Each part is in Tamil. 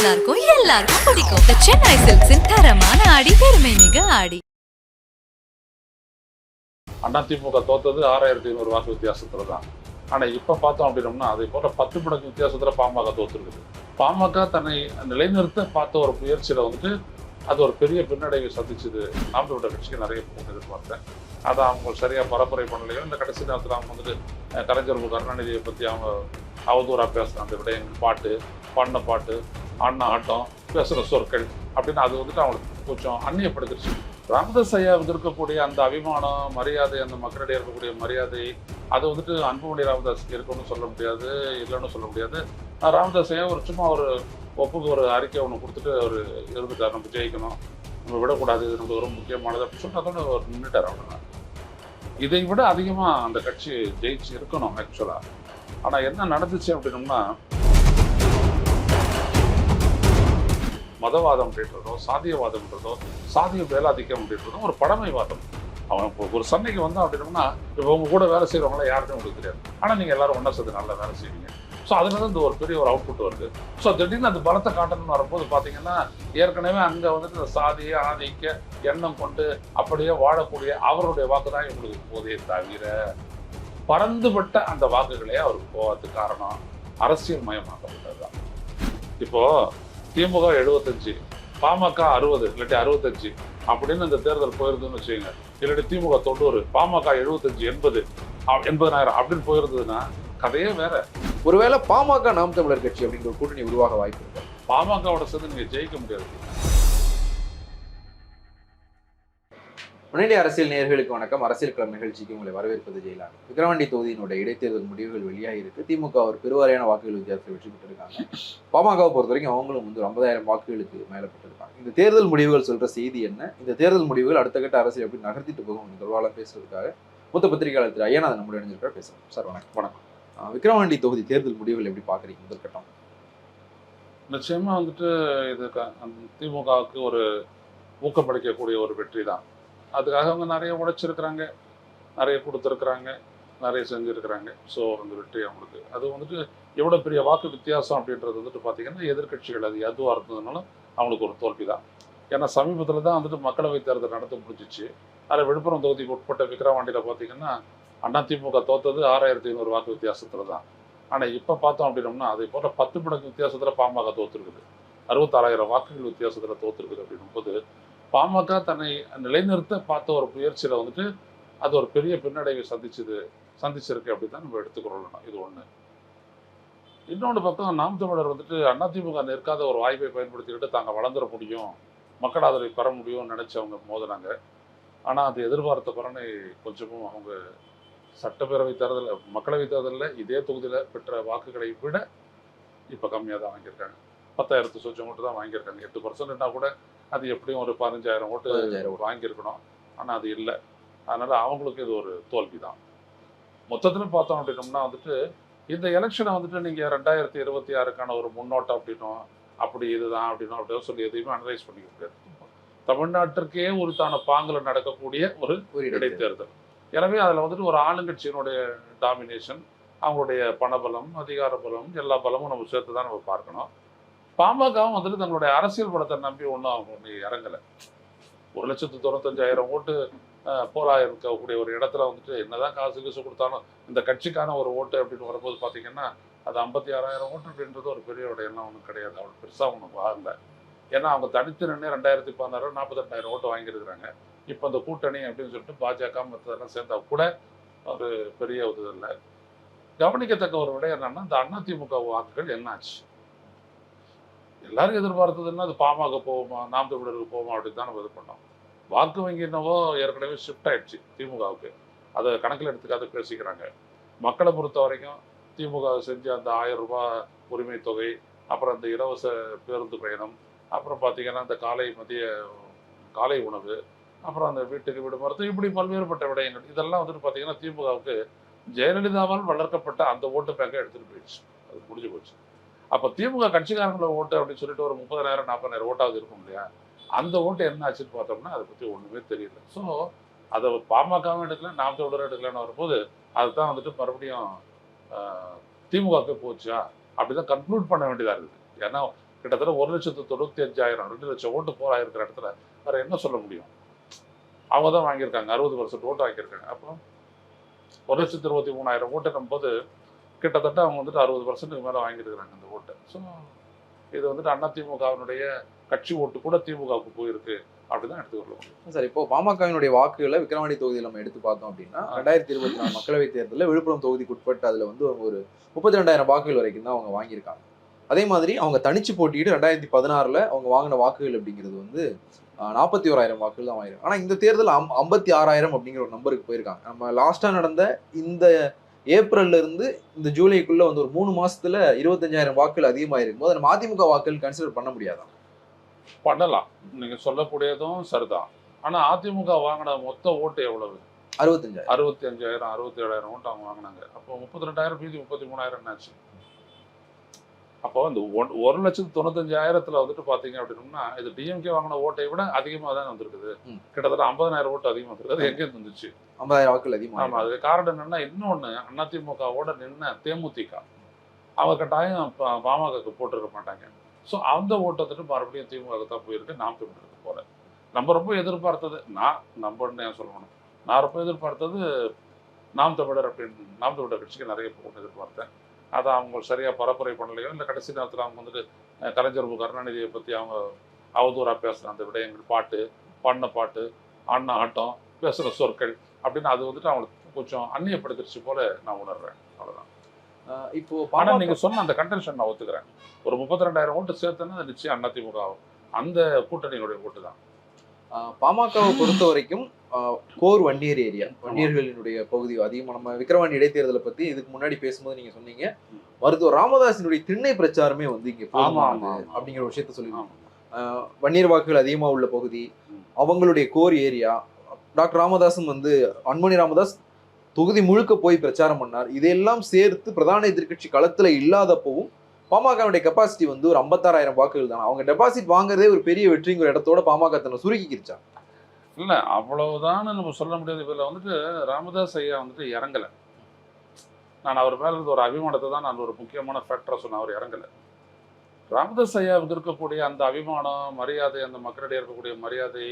நல்லா இருக்கும் எல்லாருக்கும் பிடிக்கும். The சென்னை சில்க்ஸின் தரமான ஆடி பெருமை மிக ஆடி. அதிமுக தோத்தது ஆறாயிரத்தி ஐநூறு வாக்கு வித்தியாசத்துல தான். ஆனா இப்ப பார்த்தோம் அப்படின்னோம்னா அதை போல பத்து மடங்கு வித்தியாசத்துல பாமக தோத்துருக்குது. பாமக தன்னை நிலைநிறுத்த பார்த்த ஒரு முயற்சியில வந்துட்டு அது ஒரு பெரிய பின்னடைவை சந்திச்சது. நாம் தமிழர் கட்சிக்கு நிறைய எதிர்பார்த்தேன் அதை அவங்க சரியாக பரப்புரை பண்ணலையோ இந்த கடைசி நேரத்தில் அவங்க வந்துட்டு அஹ், கருணாநிதியை பற்றி அவங்க அவதூறாக பேசுன அந்த விடயங்கள் பாட்டு பாடின பாட்டு ஆடின ஆட்டம் பேசுகிற சொற்கள் அப்படின்னு அது வந்துட்டு அவங்களுக்கு கொஞ்சம் அந்நியப்படுத்திடுச்சு ராமதாஸ் ஐயாவுக்கு இருக்கக்கூடிய அந்த அபிமானம் மரியாதை அந்த மக்களிடையே இருக்கக்கூடிய மரியாதை அது வந்துட்டு அன்புமணி ராமதாஸுக்கு இருக்குன்னு சொல்ல முடியாது இல்லைன்னு சொல்ல முடியாது. ராமதாஸ் ஐயா ஒரு சும்மா ஒரு ஒப்புக்கு ஒரு அறிக்கை ஒன்று கொடுத்துட்டு அவர் இருந்துட்டார். நம்ம ஜெயிக்கணும். நம்ம விடக்கூடாது இது நமக்கு ரொம்ப முக்கியமானது அப்படின்னு சொல்லிட்டு அதோட அவர் நின்றுட்டார் அவ்வளோதான் இதை விட அதிகமாக அந்த கட்சி ஜெயிச்சு இருக்கணும் ஆக்சுவலாக ஆனால் என்ன நடந்துச்சு அப்படின்னோம்னா மதவாதம் அப்படின்றதோ சாதியவாதம்ன்றதோ சாதிய வேலாதிக்கம் அப்படின்றதோ ஒரு பழமைவாதம். அவன் இப்போ ஒரு சண்டைக்கு வந்தான் அப்படின்னோம்னா இப்போ உங்க கூட வேலை செய்கிறவங்களாம் யாருமே உங்களுக்கு தெரியாது. ஆனால் நீங்கள் எல்லாரும் ஒன்றா சேர்ந்து நல்லா வேலை செய்வீங்க. ஸோ அதுலேருந்து இந்த ஒரு பெரிய ஒரு அவுட்புட் வருது. ஸோ திடீர்னு அந்த பலத்தை காட்டணும்னு வரும்போது பார்த்தீங்கன்னா ஏற்கனவே அங்கே வந்துட்டு இந்த சாதிய ஆதிக்க எண்ணம் கொண்டு அப்படியே வாழக்கூடிய அவருடைய வாக்கு தான் இவங்களுக்கு போதே தவிர பறந்துபட்ட அந்த வாக்குகளே அவருக்கு போவதுக்கு காரணம் அரசியல் மயமாக்கப்பட்டது தான் இப்போது திமுக எழுபத்தஞ்சு பாமக அறுபது இல்லாட்டி அறுபத்தஞ்சு அப்படின்னு இந்த தேர்தல் போயிருந்ததுன்னு வச்சுக்கோங்க. இல்லாட்டி திமுக தொண்ணூறு பாமக எழுபத்தஞ்சு எண்பது எண்பதாயிரம் எண்பதனாயிரம் அப்படின்னு போயிருந்ததுன்னா கதையே வேற. ஒருவேளை பாமக நாம் தமிழர் கட்சி அப்படிங்கிற ஒரு கூட்டணி உருவாக வாய்ப்பு இருக்கு? பாமகவோட சேர்ந்து நீங்க ஜெயிக்க முடியாது. முன்னணி அரசியல் நேயர்களுக்கு வணக்கம். அரசியல் களம் நிகழ்ச்சிக்கு உங்களை வரவேற்பது ஜெயலலிதா. விக்கிரவாண்டி தொகுதியினுடைய இடைத்தேர்தல் முடிவுகள் வெளியாகி இருக்கு திமுக ஒரு பெருவாரியான வாக்குகள் வித்தியாசத்தை வெற்றி பெற்றிருக்காங்க. பாமகவை பொறுத்த வரைக்கும் அவங்களும் வந்து ஐம்பதாயிரம் வாக்குகளுக்கு மேல பெற்றிருக்காங்க இந்த தேர்தல் முடிவுகள் சொல்ற செய்தி என்ன? இந்த தேர்தல் முடிவுகள் அடுத்த கட்ட அரசியல் எப்படி நகர்த்திட்டு போகும் இந்த தொடர்பாக பேசுறதுக்காக மூத்த பத்திரிகையாளர் திரு ஐயநாதன் நம்முடைய இணைஞ்சிருக்கார் பேசலாம் சார் வணக்கம். வணக்கம். விக்ரவாண்டி விக்கிரவாண்டி தொகுதி தேர்தல் முடிவுகள் எப்படி பார்க்குறீங்க முதல் கட்டம்? நிச்சயமா வந்துட்டு இது திமுகவுக்கு ஒரு ஊக்கமளிக்கக்கூடிய ஒரு வெற்றி தான். அதுக்காக அவங்க நிறைய உழைச்சிருக்கிறாங்க நிறைய கொடுத்துருக்குறாங்க நிறைய செஞ்சுருக்கிறாங்க. ஸோ அந்த வெற்றி அவங்களுக்கு. அது வந்துட்டு எவ்வளோ பெரிய வாக்கு வித்தியாசம் அப்படின்றது வந்துட்டு பார்த்திங்கன்னா எதிர்க்கட்சிகள் அது எதுவாக இருந்ததுனாலும் அவங்களுக்கு ஒரு தோல்வி தான். ஏன்னா சமீபத்தில் தான் வந்துட்டு மக்களவைத் தேர்தல் நடத்த முடிஞ்சிச்சு. அதில் விழுப்புரம் தொகுதிக்கு உட்பட்ட விக்கிரவாண்டியில் பார்த்தீங்கன்னா அதிமுக தோத்தது ஆறாயிரத்தி ஐநூறு வாக்கு வித்தியாசத்தில் தான். ஆனால் இப்போ பார்த்தோம் அப்படின்னோம்னா அதை போன்ற பத்து மடங்கு வித்தியாசத்தில் பாமக தோத்துருக்குது. அறுபத்தாறாயிரம் வாக்குகள் வித்தியாசத்தில் தோத்துருக்குது அப்படின்னும்போது பாமக தன்னை நிலைநிறுத்த பார்த்த ஒரு முயற்சியில் வந்துட்டு அது ஒரு பெரிய பின்னடைவை சந்திச்சுது சந்திச்சிருக்கு அப்படி தான் நம்ம எடுத்துக்கொள்ளணும் இது ஒன்று இன்னொன்று பக்கம் நாம் தமிழர் வந்துட்டு அதிமுக நிற்காத ஒரு வாய்ப்பை பயன்படுத்திக்கிட்டு தாங்க வளர்ந்துட முடியும். மக்கள் ஆதரவை பெற முடியும்னு நினச்சி அவங்க மோதினாங்க ஆனால் அது எதிர்பார்த்த பலனை கொஞ்சமும் அவங்க சட்டப்பேரவை தேர்தல் மக்களவை தேர்தலில் இதே தொகுதியில் பெற்ற வாக்குகளை விட இப்போ கம்மியாக தான் வாங்கியிருக்காங்க. பத்தாயிரத்து சொச்சம் ஓட்டு தான் வாங்கியிருக்காங்க. எட்டு பர்சன்ட்னா கூட அது எப்படியும் ஒரு பதினஞ்சாயிரம் ஓட்டு. வாங்கியிருக்கணும். ஆனால் அது இல்லை. அதனால அவங்களுக்கு இது ஒரு தோல்வி தான். மொத்தத்தில் பார்த்தோம் அப்படின்னோம்னா வந்துட்டு இந்த எலெக்ஷனை வந்துட்டு நீங்கள் ரெண்டாயிரத்தி இருபத்தி ஆறுக்கான ஒரு முன்னோட்டம் அப்படின்னும் அப்படி இதுதான் அப்படின்னும் அப்படின்னு சொல்லி எதையுமே அனலைஸ் பண்ணிக்க முடியாது. தமிழ்நாட்டிற்கே உரித்தான பாங்கில் நடக்கக்கூடிய ஒரு ஒரு இடைத்தேர்தல். எனவே அதில் வந்துட்டு ஒரு ஆளுங்கட்சியினுடைய டாமினேஷன் அவங்களுடைய பணபலம் அதிகார பலம் எல்லா பலமும் நம்ம சேர்த்து தான் நம்ம பார்க்கணும். பாமகவும் வந்துட்டு தங்களுடைய அரசியல் பலத்தை நம்பி ஒன்றும் அவங்க ஒன்று இறங்கலை. ஒரு லட்சத்து தொண்ணூத்தஞ்சாயிரம் ஓட்டு அஹ், இருக்கக்கூடிய ஒரு இடத்துல வந்துட்டு என்னதான் காசு கீசு கொடுத்தாலும் இந்த கட்சிக்கான ஒரு ஓட்டு அப்படின்னு வரும்போது பார்த்தீங்கன்னா அது ஐம்பத்தி ஆறாயிரம் ஓட்டு அப்படின்றது ஒரு பெரிய எல்லாம் ஒன்றும் கிடையாது. அவ்வளோ பெருசாக ஒன்றும் ஆகலை ஏன்னா அவங்க தனித்து நின்று ரெண்டாயிரத்தி பதினாறு நாற்பத்தெட்டாயிரம் ஓட்டு வாங்கியிருக்கிறாங்க. இப்போ அந்த கூட்டணி அப்படின்னு சொல்லிட்டு பாஜக மற்றதெல்லாம் சேர்ந்தா கூட ஒரு பெரிய இது இல்லை. கவனிக்கத்தக்க ஒரு விடயம் என்னன்னா இந்த அதிமுக வாக்குகள் என்னாச்சு எல்லாரும் எதிர்பார்த்ததுன்னா அது பாமக போவோமா நாம் தமிழருக்கு போவோமா அப்படின்னு தான் நம்ம இது பண்ணோம். வாக்கு வங்கி என்னவோ ஏற்கனவே ஷிஃப்ட் ஆயிடுச்சு திமுகவுக்கு. அதை கணக்கில் எடுத்துக்காத பேசிக்கிறாங்க. மக்களை பொறுத்த வரைக்கும் திமுக செஞ்ச அந்த ஆயிரம் ரூபாய் உரிமை தொகை அப்புறம் அந்த இலவச பேருந்து பயணம் அப்புறம் பார்த்தீங்கன்னா இந்த காலை மதிய காலை உணவு அப்புறம் அந்த வீட்டுக்கு வீடு மருத்துவம் இப்படி பல்வேறுபட்ட விடயங்கள். இதெல்லாம் வந்துட்டு பார்த்தீங்கன்னா திமுகவுக்கு ஜெயலலிதாவால் வளர்க்கப்பட்ட அந்த ஓட்டு பேங்கை எடுத்துகிட்டு போயிடுச்சு. அது முடிஞ்சு போச்சு. அப்போ திமுக கட்சிக்காரங்கள ஓட்டு அப்படின்னு சொல்லிட்டு ஒரு முப்பதாயிரம் நாற்பதாயிரம் ஓட்டாவது இருக்கும் இல்லையா? அந்த ஓட்டு என்ன ஆச்சுன்னு பார்த்தோம்னா அதை பற்றி ஒன்றுமே தெரியல. ஸோ அதை பாமகவும் எடுக்கல நாம் தமிழரும் எடுக்கலன்னு வரும்போது அதுதான் வந்துட்டு மறுபடியும் திமுகவுக்கு போச்சா? அப்படிதான் கன்க்ளூட் பண்ண வேண்டியதாக இருக்குது. ஏன்னா கிட்டத்தட்ட ஒரு லட்சத்து தொண்ணூற்றி அஞ்சாயிரம் ரெண்டு லட்சம் ஓட்டு போராயிருக்கிற இடத்துல வேறு என்ன சொல்ல முடியும்? அவங்க தான் வாங்கியிருக்காங்க அறுபது பர்சன்ட் ஓட்டு வாங்கியிருக்காங்க அப்போ ஒரு லட்சத்து இருபத்தி மூணாயிரம் ஓட்டுனும் போது கிட்டத்தட்ட அவங்க வந்துட்டு அறுபது பர்சன்ட்டுக்கு மேலே வாங்கியிருக்கிறாங்க அந்த ஓட்டை. ஸோ இது வந்துட்டு அண்ணா திமுகவினுடைய கட்சி ஓட்டு கூட திமுகவுக்கு போயிருக்கு அப்படிதான் எடுத்துக்கொள்ள முடியும். சார் இப்போ பாமகவினுடைய வாக்குகளை விக்கிரவாண்டி தொகுதியில் நம்ம எடுத்து பார்த்தோம் அப்படின்னா ரெண்டாயிரத்தி இருபத்தி நாலு மக்களவைத் தேர்தலில் விழுப்புரம் தொகுதிக்கு உட்பட்டு அதுல வந்து ஒரு முப்பத்தி ரெண்டாயிரம் வாக்குகள் வரைக்கும் தான் அவங்க வாங்கியிருக்காங்க. அதே மாதிரி அவங்க தனிச்சு போட்டிட்டு ரெண்டாயிரத்தி பதினாறுல அவங்க வாங்கின வாக்குகள் அப்படிங்கிறது வந்து நாற்பத்தி ஓராயிரம் வாக்குகள் தான் வாங்கிருக்காங்க ஆனா இந்த தேர்தல் அம் ஐம்பத்தி ஆறாயிரம் அப்படிங்கிற ஒரு நம்பருக்கு போயிருக்காங்க. நம்ம லாஸ்டா நடந்த இந்த ஏப்ரல்ல இருந்து இந்த ஜூலைக்குள்ள வந்து ஒரு மூணு மாசத்துல இருபத்தஞ்சாயிரம் வாக்குகள் அதிகமாயிருக்கும் போது நம்ம அதிமுக வாக்குகள் கன்சிடர் பண்ண முடியாதா? பண்ணலாம். நீங்க சொல்லக்கூடியதும் சரிதான். ஆனா அதிமுக வாங்கின மொத்த ஓட்டு எவ்வளவு? அறுபத்தஞ்சாயிரம். அறுபத்தி அஞ்சாயிரம் அறுபத்தி ஏழாயிரம் ஓட்டு அவங்க வாங்கினாங்க. அப்போ முப்பத்தி ரெண்டாயிரம் மீதி முப்பத்தி மூணாயிரம் என்னாச்சு? அப்போ இந்த ஒன்- ஒரு லட்சத்து தொண்ணூத்தஞ்சாயிரத்துல வந்துட்டு பாத்தீங்க அப்படின்னா இது டிஎம்கே வாங்கின ஓட்டை விட அதிகமாக தான் வந்திருக்குது. கிட்டத்தட்ட ஐம்பதனாயிரம் ஓட்டு அதிகமாக வந்திருக்கு அது எங்கே வந்துச்சு? ஐம்பதாயிரம் வாக்குகள் அதிகமாக ஆமா அதுக்கு காரணம் என்னன்னா இன்னொன்னு அதிமுகவோட நின்ன தேமுதிக. அவங்க கட்டாயம் பாமகக்கு போட்டிருக்க மாட்டாங்க. ஸோ அந்த ஓட்டத்துட்டு மறுபடியும் திமுக தான் போயிருக்கு. நாம் தமிழருக்கு போல நம்ம ரொம்ப எதிர்பார்த்தது நான் நம்பன்னு ஏன் சொல்லணும்? நான் ரொம்ப எதிர்பார்த்தது நாம் தமிழர் அப்படின்னு நாம் தமிழர் கட்சிக்கு நிறைய போகணும்னு எதிர்பார்த்தேன். அதை அவங்க சரியா பரப்புரை பண்ணலையோ இல்லை கடைசி நேரத்தில் அவங்க வந்துட்டு கலைஞர். கருணாநிதியை பற்றி அவங்க அவதூறாக பேசுகிற அந்த விடயங்கள் பாட்டு பாடின பாட்டு ஆடின ஆட்டம் பேசுகிற சொற்கள் அப்படின்னு அது வந்துட்டு அவங்களுக்கு கொஞ்சம் அந்நியப்படுத்திருச்சு போல நான் உணர்றேன். அவ்வளவுதான். ஆஹ் இப்போ ஆனா பாமக நீங்க சொன்ன அந்த கண்டென்ஷன் நான் ஒத்துக்கிறேன். ஒரு முப்பத்தி ரெண்டாயிரம் ஓட்டு சேர்த்துன்னா அது நிச்சயம் அதிமுக ஆகும் அந்த கூட்டணியுடைய ஓட்டு தான். பாமகவை பொறுத்த வரைக்கும் கோர் வன்னியர் ஏரியா வன்னியர்களினுடைய பகுதி அதிகமாக நம்ம விக்கிரவாண்டி இடைத்தேர்தலை பத்தி இதுக்கு முன்னாடி பேசும்போது நீங்க சொன்னீங்க மருத்துவர் ராமதாசினுடைய திண்ணை பிரச்சாரமே வந்து இங்க. அப்படிங்கிற விஷயத்த சொல்லி ஆமா. வன்னியர் வாக்குகள் அதிகமா உள்ள பகுதி. அவங்களுடைய கோர் ஏரியா டாக்டர் ராமதாஸும் வந்து அன்மணி ராமதாஸ் தொகுதி முழுக்க போய் பிரச்சாரம் பண்ணார் இதையெல்லாம் சேர்த்து பிரதான எதிர்க்கட்சி களத்துல இல்லாதப்பவும் பாமகவுடைய கெப்பாசிட்டி வந்து ஒரு ஐம்பத்தாறாயிரம் வாக்குகள் தான் அவங்க டெபாசிட் வாங்குறதே ஒரு பெரிய வெற்றிங்கிற இடத்தோட பாமக தன்னை சுருக்கிக்கிருச்சா? இல்லை அவ்வளவுதான் நம்ம சொல்ல முடியாது. இதில் வந்துட்டு ராமதாஸ் ஐயா வந்துட்டு இறங்கலை. நான் அவர் மேலே இருந்த ஒரு அபிமானத்தை தான் நான் ஒரு முக்கியமான ஃபேக்டரா சொன்னேன். அவர் இறங்கலை. ராமதாஸ் ஐயாவுக்கு இருக்கக்கூடிய அந்த அபிமானம் மரியாதை அந்த மக்களிடையே இருக்கக்கூடிய மரியாதை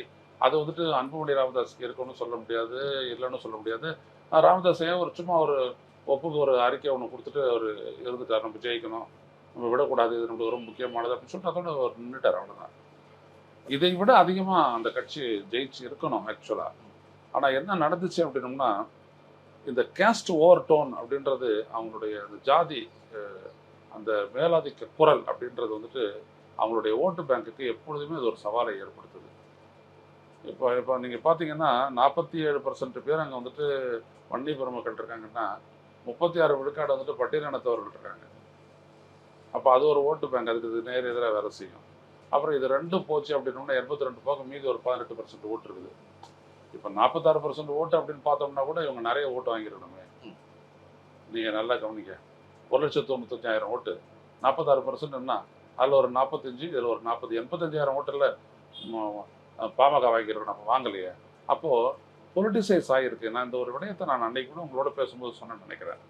அது வந்துட்டு அன்புமணி ராமதாஸ்க்கு இருக்குன்னு சொல்ல முடியாது இல்லைன்னு சொல்ல முடியாது. ராமதாஸ் ஐயா ஒரு சும்மா ஒரு ஒப்புக்கு ஒரு அறிக்கை ஒன்று கொடுத்துட்டு அவர் இருந்துட்டார். நம்ம ஜெயிக்கணும். நம்ம விடக்கூடாது இது நம்மளுக்கு ரொம்ப முக்கியமானது அப்படின்னு சொல்லிட்டு அதோட அவர் நின்றுட்டார் அவ்வளோதான் இதை விட அதிகமாக அந்த கட்சி ஜெயிச்சு இருக்கணும் ஆக்சுவலாக ஆனால் என்ன நடந்துச்சு அப்படின்னம்னா இந்த கேஸ்ட் ஓவர் டோன் அப்படின்றது அவங்களுடைய அந்த ஜாதி அந்த மேலாதிக்க குரல் அப்படின்றது வந்துட்டு அவங்களுடைய ஓட்டு பேங்க்குக்கு எப்பொழுதுமே அது ஒரு சவாலை ஏற்படுத்துது. இப்போ இப்போ நீங்கள் பார்த்தீங்கன்னா நாற்பத்தி ஏழு பர்சன்ட் பேர் அங்கே வந்துட்டு வன்னி பெருமக்கள் இருக்காங்கன்னா முப்பத்தி ஆறு விழுக்காடு வந்துட்டு பட்டியலினத்தவர்கள் இருக்காங்க. அப்போ அது ஒரு ஓட்டு பேங்க் அதுக்கு இது நேர் எதிராக வேலை செய்யும். அப்புறம் இது ரெண்டும் போச்சு அப்படின்னோம்னா எண்பத்தி ரெண்டு போக மீதி ஒரு பதினெட்டு பர்சன்ட் ஓட்டு இருக்குது. இப்போ நாற்பத்தாறு பர்சன்ட் ஓட்டு அப்படின்னு பார்த்தோம்னா கூட இவங்க நிறைய ஓட்டு வாங்கிடணுமே. நீங்கள் நல்லா கவனிக்க ஒரு லட்சத்து தொண்ணூத்தஞ்சாயிரம் ஓட்டு. நாற்பத்தாறு பர்சன்ட் என்ன? அதில் ஒரு நாற்பத்தஞ்சு இதில் ஒரு நாற்பது எண்பத்தஞ்சாயிரம் ஓட்டில் பாமக வாங்கியிருக்கோம் நம்ம வாங்கலையே. அப்போது பொலிட்டிசைஸ் ஆகிருக்கு நான் இந்த ஒரு விடயத்தை நான் அன்னைக்கு கூட உங்களோட பேசும்போது சொன்னேன்னு நினைக்கிறேன்.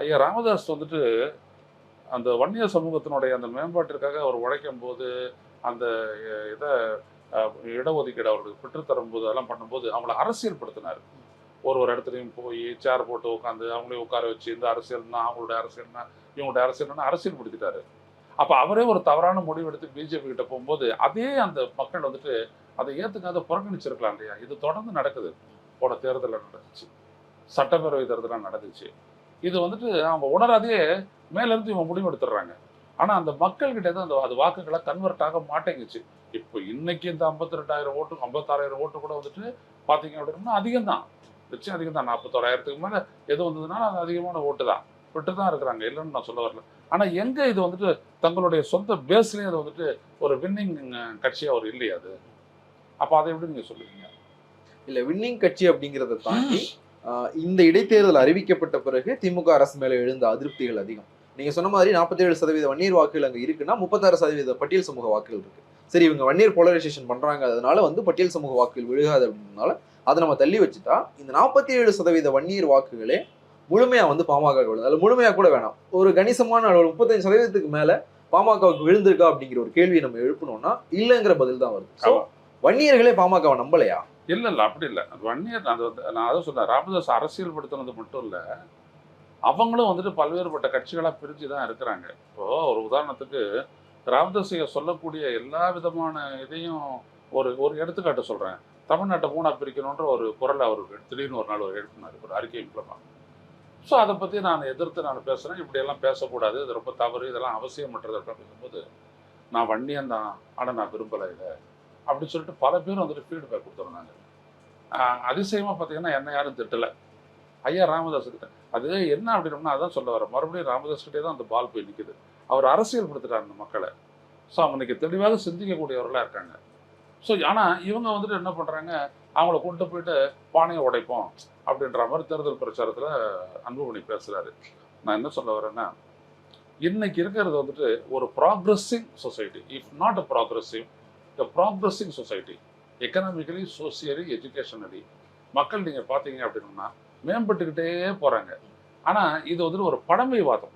ஐயா ராமதாஸ் வந்துட்டு அந்த வன்னிய சமூகத்தினுடைய அந்த மேம்பாட்டிற்காக அவர் உழைக்கும் போது அந்த இதை இடஒதுக்கீடு அவர்களுக்கு பெற்றுத்தரும் போது அதெல்லாம் பண்ணும்போது அவங்கள அரசியல்படுத்தினார். ஒரு ஒரு இடத்துலையும் போய் சேர் போட்டு உட்காந்து அவங்களையும் உட்கார வச்சு இந்த அரசியல்னா அவங்களுடைய அரசியல்னா இவங்களுடைய அரசியல்னா அரசியல்படுத்திட்டாரு. அப்போ அவரே ஒரு தவறான முடிவு எடுத்து பிஜேபி கிட்ட போகும்போது அதே அந்த மக்கள் வந்துட்டு அதை ஏற்றுக்காத புறக்கணிச்சிருக்கலாம் இல்லையா இது தொடர்ந்து நடக்குது. போன தேர்தலில் நடந்துச்சு. சட்டப்பேரவை தேர்தலாக நடந்துச்சு. இது வந்துட்டு அவங்க உணராதே மேலேருந்து இவங்க முடிவு எடுத்துடுறாங்க ஆனால் அந்த மக்கள்கிட்ட தான் அந்த அது வாக்குகளை கன்வெர்ட் ஆக மாட்டேங்குச்சு. இப்போ இன்னைக்கு இந்த ஐம்பத்தி ரெண்டாயிரம் ஓட்டு ஐம்பத்தாறாயிரம் ஓட்டு கூட வந்துட்டு பார்த்தீங்க அப்படின்னா அதிகம் தான். நிச்சயம் அதிகம் தான். நாற்பத்தோராயிரத்துக்கு மேலே எது வந்ததுனால அது அதிகமான ஓட்டு தான். விட்டு தான் இருக்கிறாங்க. இல்லைன்னு நான் சொல்ல வரல. ஆனால் எங்கே இது வந்துட்டு தங்களுடைய சொந்த பேஸ்லேயே அது வந்துட்டு ஒரு வின்னிங் கட்சியாக ஒரு இல்லையா அது? அப்போ அதை எப்படி நீங்கள் சொல்லுவீங்க? இல்ல வின்னிங் கட்சி அப்படிங்கிறத தாண்டி இந்த இடைத்தேர்தல் அறிவிக்கப்பட்ட பிறகு திமுக அரசு மேல எழுந்த அதிருப்திகள் அதிகம். நீங்க சொன்ன மாதிரி 47% சதவீத வன்னியர் வாக்குகள் அங்க இருக்குன்னா முப்பத்தாறு சதவீத பட்டியல் சமூக வாக்குகள் இருக்கு. சரி இவங்க வன்னியர் போலரைசேஷன் பண்றாங்க அதனால வந்து பட்டியல் சமூக வாக்குகள் விழுகாது அப்படின்றதுனால அதை நம்ம தள்ளி வச்சுட்டா இந்த நாற்பத்தி ஏழு சதவீத வன்னியர் வாக்குகளே முழுமையா வந்து பாமக விழுது அதுல முழுமையா கூட வேணாம். ஒரு கணிசமான அளவு முப்பத்தஞ்சு சதவீதத்துக்கு மேல பாமகவுக்கு விழுந்திருக்கா அப்படிங்கிற ஒரு கேள்வியை நம்ம எழுப்பணும்னா இல்லைங்கிற பதில் தான் வருது. வன்னியர்களே பாமகவை நம்பலையா? இல்லை இல்லை அப்படி இல்லை. அது வன்னியர் அது வந்து நான் அதை சொல்கிறேன் ராமதாஸ் அரசியல்படுத்துனது மட்டும் இல்லை அவங்களும் வந்துட்டு பல்வேறுபட்ட கட்சிகளாக பிரிஞ்சு தான் இருக்கிறாங்க. இப்போது ஒரு உதாரணத்துக்கு ராமதாசியை சொல்லக்கூடிய எல்லா விதமான இதையும் ஒரு ஒரு எடுத்துக்காட்டு சொல்கிறேன் தமிழ்நாட்டை மூணாக பிரிக்கணுன்ற ஒரு குரல் அவர் திடீர்னு ஒரு நாள் ஒரு எழுப்பினார் ஒரு அறிக்கை மூலமாக ஸோ அதை பற்றி நான் எதிர்த்து நான் பேசுகிறேன் இப்படியெல்லாம் பேசக்கூடாது. இது ரொம்ப தவறு. இதெல்லாம் அவசியமற்றது அப்படின்னு பேசும்போது நான் வன்னியம் தான். ஆனால் நான் விரும்பலை இதை. அப்படின்னு சொல்லிட்டு பல பேர் வந்துட்டு ஃபீட்பேக் கொடுத்துருந்தாங்க அதிசயமாக பார்த்தீங்கன்னா என்ன யாரும் திட்டலை. ஐயா ராமதாஸ் கிட்ட. அது என்ன அப்படின்னம்னா அதான் சொல்ல வரேன். மறுபடியும் ராமதாஸ் கிட்டே தான் அந்த பால் போய் நிற்குது அவர் அரசியல் படுத்துட்டார் அந்த மக்களை. ஸோ அவங்க இன்னைக்கு தெளிவாக சிந்திக்கக்கூடியவர்களாக இருக்காங்க. ஸோ ஆனால் இவங்க வந்துட்டு என்ன பண்ணுறாங்க அவங்கள கொண்டு போயிட்டு பானையை உடைப்போம் அப்படின்ற மாதிரி தேர்தல் பிரச்சாரத்தில் அன்புமணி பேசுகிறாரு நான் என்ன சொல்ல வரேன்னா இன்னைக்கு இருக்கிறது வந்துட்டு ஒரு progressing society if not a progressive the progressing society economically socially educationally மக்கள் நீங்கள் பார்த்தீங்க அப்படின்னா மேம்பட்டுக்கிட்டே போகிறாங்க ஆனால் இது வந்துட்டு ஒரு பழமைவாதம்.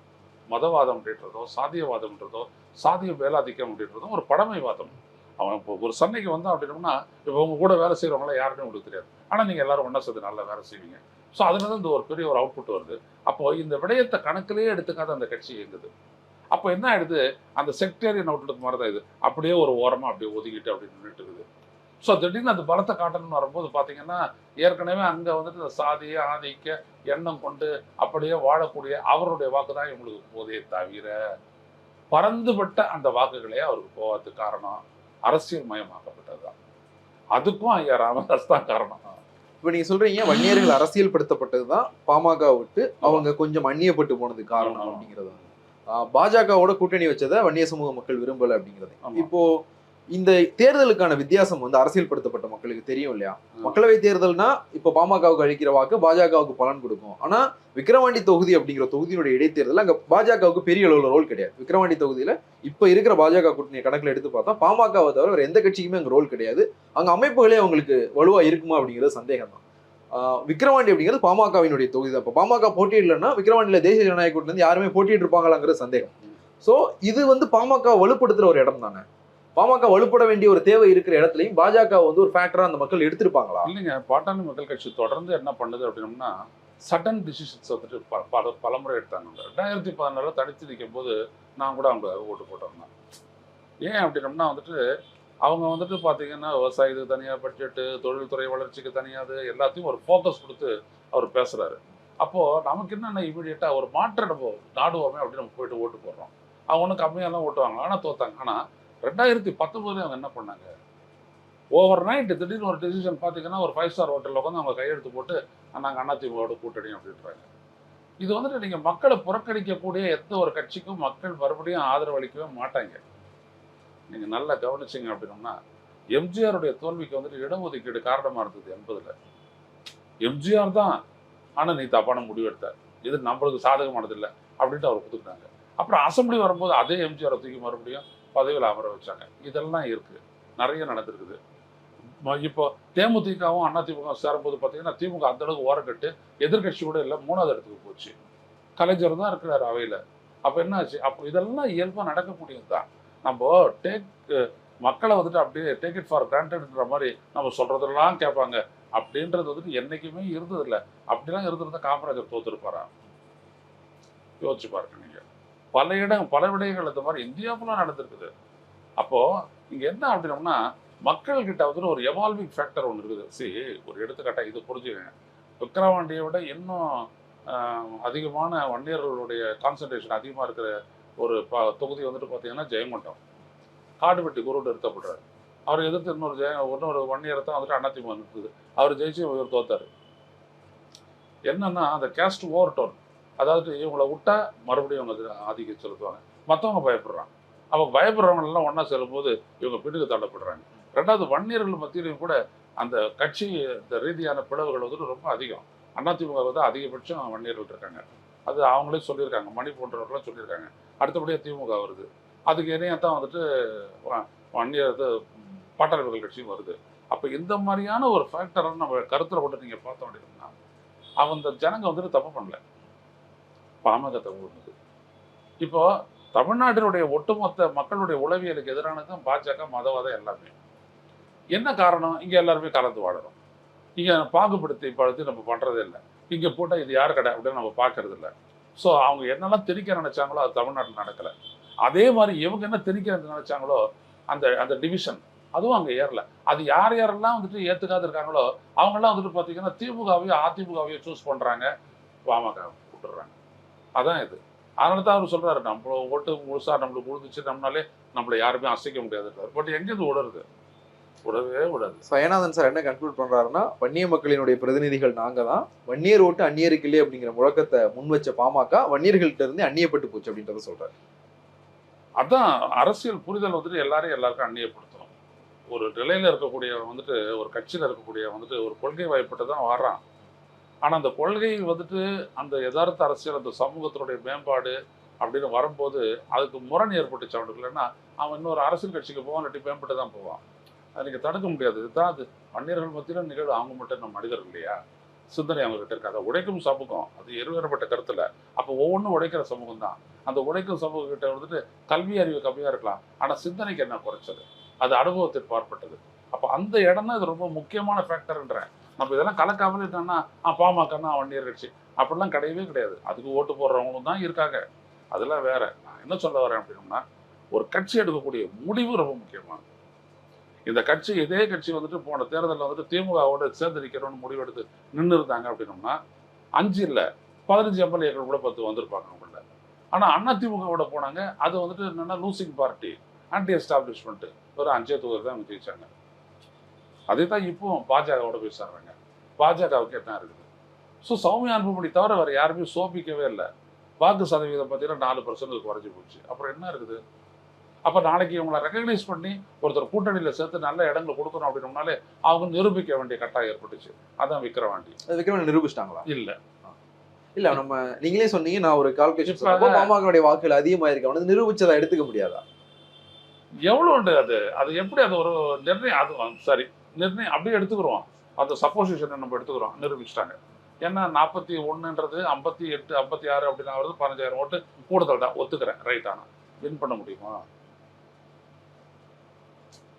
மதவாதம் அப்படின்றதோ சாதியவாதம்ன்றதோ சாதிய வேலாதிக்கம் அப்படின்றதோ ஒரு பழமைவாதம். அவன் இப்போ ஒரு சண்டைக்கு வந்தான் அப்படின்னோம்னா இப்போ உங்க கூட வேலை செய்கிறவங்கள யாருன்னு உங்களுக்கு தெரியாது. ஆனால் நீங்கள் எல்லாரும் ஒன்றா சேர்ந்து நல்லா வேலை செய்வீங்க. ஸோ அதனால தான் இந்த ஒரு பெரிய ஒரு அவுட்புட் வருது. அப்போ இந்த விடயத்தை கணக்கிலே எடுத்துக்காத அந்த கட்சி இயங்குது. அப்போ என்ன ஆயிடுது? அந்த செக்டேரியன் அவுட்லுக் மாதிரி தான் இது. அப்படியே ஒரு ஓரமாக அப்படியே ஒதுக்கிட்டு அப்படி நின்றுட்டு இருக்குது. ஸோ திடீர்னு அந்த பலத்தை காட்டணும்னு வரும்போது பார்த்தீங்கன்னா ஏற்கனவே அங்கே வந்துட்டு இந்த சாதிய ஆதிக்க எண்ணம் கொண்டு அப்படியே வாழக்கூடிய அவருடைய வாக்கு தான் இவங்களுக்கு போதே தவிர பறந்துபட்ட அந்த வாக்குகளே அவருக்கு போவதுக்கு காரணம் அரசியல் மயமாக்கப்பட்டது தான் அதுக்கும் ஐயா ராமதாஸ் தான் காரணம். இப்ப நீங்க சொல்றீங்க வன்னியர்கள் அரசியல் படுத்தப்பட்டதுதான் பாமக விட்டு அவங்க கொஞ்சம் அந்நியப்பட்டு போனது காரணம். அப்படிங்கிறது பாஜகவோட கூட்டணி வச்சதை வன்னிய சமூக மக்கள் விரும்பல அப்படிங்கிறது. இப்போ இந்த தேர்தலுக்கான வித்தியாசம் வந்து அரசியல் படுத்தப்பட்ட மக்களுக்கு தெரியும் இல்லையா. மக்களவை தேர்தல்னா இப்போ பாமகவுக்கு அளிக்கிற வாக்கு பாஜகவுக்கு பலன் கொடுக்கும். ஆனா விக்கிரவாண்டி தொகுதி அப்படிங்கிற தொகுதியினுடைய இடைத்தேர்தல் அங்க பாஜகவுக்கு பெரிய அளவுல ரோல் கிடையாது. விக்கிரவாண்டி தொகுதியில இப்ப இருக்கிற பாஜக கூட்டணி கணக்குல எடுத்து பார்த்தா பாமகவை தவிர வேற எந்த கட்சிக்குமே அங்க ரோல் கிடையாது. அங்க அமைப்புகளே அவங்களுக்கு வலுவா இருக்குமா அப்படிங்கிறது சந்தேகம் தான் விக்ரவாண்டி அப்படிங்கிறது பாமகவினுடைய தொகுதி தான். இப்போ பாமக போட்டியிடலன்னா விக்ரவாண்டியில் தேசிய ஜனநாயக கூட்டிலேருந்து யாருமே போட்டிட்டு இருப்பாங்களாங்கிற சந்தேகம். ஸோ இது வந்து பாமக வலுப்படுத்துகிற ஒரு இடம் தானே. பாமக வலுப்பட வேண்டிய ஒரு தேவை இருக்கிற இடத்துலையும் பாஜக வந்து ஒரு ஃபேக்டரா அந்த மக்கள் எடுத்திருப்பாங்களா? இல்லைங்க பாட்டாளி மக்கள் கட்சி தொடர்ந்து என்ன பண்ணுது அப்படின்னம்னா சடன் டிசிஷன்ஸ் வந்துட்டு பல பலமுறை எடுத்தாங்க. ரெண்டாயிரத்தி பதினாலில் தடுத்து நிற்கும் போது நான் கூட அவங்க ஓட்டு போட்டிருந்தேன் ஏன் அப்படின்னம்னா வந்துட்டு அவங்க வந்துட்டு பார்த்தீங்கன்னா விவசாயத்துக்கு தனியாக பட்ஜெட்டு தொழில்துறை வளர்ச்சிக்கு தனியாது எல்லாத்தையும் ஒரு ஃபோக்கஸ் கொடுத்து அவர் பேசுகிறாரு அப்போது நமக்கு என்னென்ன இமீடியட்டாக ஒரு மாற்றம் நம்ம நாடுவோமே அப்படின்னு நம்ம போயிட்டு ஓட்டு போடுறோம். அவங்க ஒன்றும் கம்மியாலாம் ஓட்டுவாங்க ஆனால் தோத்தாங்க. ஆனால் ரெண்டாயிரத்தி பத்தொம்போதுல அவங்க என்ன பண்ணாங்க? ஓவர் நைட் திடீர்னு ஒரு டெசிஷன் பார்த்தீங்கன்னா ஒரு ஃபைவ் ஸ்டார் ஹோட்டலில் உட்காந்து அவங்க கையெழுத்து போட்டு நாங்கள் அதிமுகவோட கூட்டணி அப்படின்றாங்க. இது வந்துட்டு நீங்கள் மக்களை புறக்கணிக்கக்கூடிய எந்த ஒரு கட்சிக்கும் மக்கள் மறுபடியும் ஆதரவு அளிக்கவே மாட்டாங்க. நீங்கள் நல்லா கவனிச்சிங்க அப்படின்னோம்னா எம்ஜிஆருடைய தோல்விக்கு வந்துட்டு இடஒதுக்கீடு காரணமாக இருந்தது எண்பதுல. எம்ஜிஆர் தான் ஆனால் நீ தப்பான முடிவு எடுத்த இது நம்மளுக்கு சாதகமானது இல்லை அப்படின்ட்டு அவர் ஒத்துக்கிட்டாங்க. அப்புறம் அசம்பிளி வரும்போது அதே எம்ஜிஆரை தூக்கி மறுபடியும் பதவியில் அமர வச்சாங்க. இதெல்லாம் இருக்குது நிறைய நடந்திருக்குது. இப்போ தேமுதிகவும் அண்ணா திமுக சேரும்போது பார்த்தீங்கன்னா திமுக அந்த அளவுக்கு ஓரக்கட்டு எதிர்கட்சி கூட இல்லை மூணாவது இடத்துக்கு போச்சு. கலைஞர் தான் இருக்கிறார் அவையில். அப்போ என்ன ஆச்சு அப்போ இதெல்லாம் இயல்பாக நடக்கக்கூடியது தான் நம்ம டேக் மக்களை வந்துட்டு அப்படியே டேக் இட் ஃபார் கிராண்டட்ன்ற மாதிரி நம்ம சொல்றதெல்லாம் கேட்பாங்க. அப்படின்றது வந்துட்டு என்னைக்குமே இருந்ததில்ல. அப்படிலாம் இருந்திருந்தா காமராஜர் தோத்துருப்பாரா? யோசிச்சு பாருங்க நீங்க. பல இடம் பல விடயங்கள் இந்த மாதிரி இந்தியா நடந்திருக்குது. அப்போ இங்க என்ன அப்படின்னோம்னா மக்கள் கிட்ட வந்துட்டு ஒரு எவால்விங் ஃபேக்டர் ஒன்று இருக்குது. சரி ஒரு எடுத்துக்காட்டா இது புரிஞ்சுக்கங்க. விக்ரவாண்டியை விட இன்னும் ஆஹ், அதிகமான வன்னியர்களுடைய கான்சன்ட்ரேஷன் அதிகமாக இருக்கிற ஒரு ப தொகுதி வந்துட்டு பார்த்தீங்கன்னா ஜெயங்கொண்டம். காடுவெட்டி குருட்டு நிறுத்தப்படுறாரு அவர் எதிர்த்து இன்னொரு ஜெய இன்னொரு இயர் தான் வந்துட்டு அதிமுக நிறுத்துது அவர் ஜெயிச்சு இவர் தோத்தாரு. என்னன்னா அந்த கேஸ்ட் ஓவர் டோன் அதாவது இவங்களை விட்டா மறுபடியும் இவங்க ஆதிக்கம் செலுத்துவாங்க. மற்றவங்க பயப்படுறாங்க. அப்போ பயப்படுறவங்க எல்லாம் ஒன்றா செல்லும்போது இவங்க பின்னுக்கு தள்ளப்படுறாங்க. ரெண்டாவது வன்னியர்கள் மத்தியிலையும் கூட அந்த கட்சி இந்த ரீதியான பிளவுகள் வந்துட்டு ரொம்ப அதிகம். அதிமுக வந்து அதிகபட்சம் வன்னியர்கள் இருக்காங்க. அது அவங்களே சொல்லியிருக்காங்க மணி போன்றவர்களாம் சொல்லியிருக்காங்க. அடுத்தபடியாக திமுக வருது. அதுக்கு இணையத்தான் வந்துட்டு வன்னியர் இது பாட்டாளர்கள் கட்சியும் வருது. அப்போ இந்த மாதிரியான ஒரு ஃபேக்டரை நம்ம கருத்தில் கொண்டு நீங்கள் பார்த்தோம் அப்படின்னா அவன் இந்த ஜனங்க வந்துட்டு தப்பு பண்ணல. பாமக தப்பு பண்ணுது. இப்போ தமிழ்நாட்டினுடைய ஒட்டுமொத்த மக்களுடைய உளவியலுக்கு எதிரானதும் பாஜக மதவாதம் எல்லாமே. என்ன காரணம்? இங்கே எல்லாருமே கலந்து வாழறோம் இங்கே பாகுபடுத்தி படுத்தி நம்ம பண்ணுறதே இல்லை. இங்கே போட்டால் இது யார் கடை அப்படின்னு நம்ம பார்க்கறது இல்லை. ஸோ அவங்க என்னெல்லாம் திணிக்க நினச்சாங்களோ அது தமிழ்நாட்டில் நடக்கலை. அதே மாதிரி இவங்க என்ன திணிக்க நினச்சாங்களோ அந்த அந்த டிவிஷன் அதுவும் அங்கே ஏறல. அது யார் யாரெல்லாம் வந்துட்டு ஏற்றுக்காது இருக்காங்களோ அவங்கெல்லாம் வந்துட்டு பார்த்தீங்கன்னா திமுகவையோ அதிமுகவையோ சூஸ் பண்ணுறாங்க பாமக விட்டுறாங்க அதான் இது. அதனால தான் அவர் சொல்கிறாரு நம்மளோட ஓட்டு முழுசாக நம்மளுக்கு உழுதுச்சு நம்மளாலே நம்மளை யாருமே அசைக்க முடியாது பட் எங்கே இது உடருது உடவே விடாது சயநாதன் சார் என்ன கன்க்ளூட் பண்றாருன்னா வன்னிய மக்களினுடைய பிரதிநிதிகள் நாங்க தான். வன்னியர் ஓட்டு அந்நியருக்கு இல்லையே அப்படிங்கிற முழக்கத்தை முன் வச்ச பாமக வன்னியர்கள்ட்ட இருந்து அந்நியப்பட்டு போச்சு அப்படின்றத சொல்றாரு. அதான் அரசியல் புரிதல் வந்துட்டு எல்லாரையும் எல்லாருக்கும் அந்நியப்படுத்தணும். ஒரு நிலையில இருக்கக்கூடிய வந்துட்டு ஒரு கட்சியில இருக்கக்கூடிய வந்துட்டு ஒரு கொள்கை வாய்ப்பட்டு தான் வர்றான் ஆனா அந்த கொள்கை வந்துட்டு அந்த யதார்த்த அரசியல் அந்த சமூகத்தினுடைய மேம்பாடு அப்படின்னு வரும்போது அதுக்கு முரண் ஏற்பட்டுச்சு அவனுக்கு. இல்லைன்னா அவன் இன்னொரு அரசியல் கட்சிக்கு போவான் இல்லாட்டி மேம்பட்டு தான் போவான். அதை நீங்கள் தடுக்க முடியாது. இதுதான் அது. மன்னியர்கள் மத்தியிலும் நிகழ்வு. அவங்க மட்டும் நம்ம மனிதர்கள் இல்லையா? சிந்தனை அவங்ககிட்ட இருக்கு. அதை உடைக்கும் சமூகம். அது இருவேறுபட்ட கருத்தில். அப்போ ஒவ்வொன்றும் உடைக்கிற சமூகம் தான். அந்த உடைக்கும் சமூகம் கிட்ட வந்துட்டு கல்வி அறிவு கம்மியாக இருக்கலாம். ஆனால் சிந்தனைக்கு என்ன குறைச்சது? அது அனுபவத்திற்கு பார்ப்பட்டது அப்போ அந்த இடம் தான் இது ரொம்ப முக்கியமான ஃபேக்டர்ன்றேன் நம்ம இதெல்லாம் கலக்காமல் என்னன்னா ஆ பாமகன்னா வன்னியர் கட்சி. அப்படிலாம் கிடையவே கிடையாது. அதுக்கு ஓட்டு போடுறவங்களும் தான் இருக்காங்க. அதெல்லாம் வேற. நான் என்ன சொல்ல வரேன் அப்படின்னா ஒரு கட்சி எடுக்கக்கூடிய முடிவு ரொம்ப முக்கியமானது. இந்த கட்சி இதே கட்சி வந்துட்டு போன தேர்தலில் வந்துட்டு திமுகவோட சேர்ந்து நிற்கிறோம்னு முடிவெடுத்து நின்று இருந்தாங்க அப்படின்னோம்னா அஞ்சு இல்லை பதினஞ்சு எம்எல்ஏக்கள் கூட பத்து வந்திருப்பாங்க அவங்கள ஆனால் அண்ணா திமுகவோட போனாங்க அது வந்துட்டு என்னன்னா லூசிங் பார்ட்டி ஆன்டி எஸ்டாப்ளிஷ்மெண்ட்டு ஒரு அஞ்சே தொகுதி தான் அவங்க ஜெயிச்சாங்க. அதே தான் இப்போ பாஜகவோட போய் சேர்றாங்க. பாஜகவுக்கு தான் இருக்குது? ஸோ சௌமியா அன்புமணி தவிர வேறு யாருமே சோபிக்கவே இல்லை. வாக்கு சதவீதம் பார்த்தீங்கன்னா நாலு பர்சன்ட் குறைஞ்சி போச்சு. அப்புறம் என்ன இருக்குது? அப்போ நாளைக்கு இவங்களை ரெக்கக்னைஸ் பண்ணி ஒருத்தர் கூட்டணியில் சேர்த்து நல்ல இடங்களை கொடுக்கணும் அப்படின்னோம்னாலே அவங்க நிரூபிக்க வேண்டிய கட்டாயம் ஏற்பட்டுச்சு. அதான் விக்ரவாண்டி விக்ரமன் நிரூபிச்சிட்டாங்களா? இல்லை. இல்ல நம்ம நீங்களே சொன்னீங்க நான் ஒரு கால்குலேஷன் பாமகனுடைய வாக்குகள் அதிகமாயிருக்கு? அவனது நிரூபிச்சதா எடுத்துக்க முடியாதா? எவ்வளோ உண்டு அது? அது எப்படி அது ஒரு நிர்ணயம்? அது சரி. நிர்ணயம் அப்படியே எடுத்துக்கிறோம். அந்த சப்போசிஷனை நம்ம எடுத்துக்கிறோம். நிரூபிச்சிட்டாங்க. ஏன்னா நாற்பத்தி ஒன்றுன்றது ஐம்பத்தி எட்டு ஐம்பத்தி ஆறு அப்படின்னு வருது பதினஞ்சாயிரம் ஓட்டு கூடுதல் தான். ஒத்துக்கிறேன். ரைட் ஆனால் வின் பண்ண முடியுமா?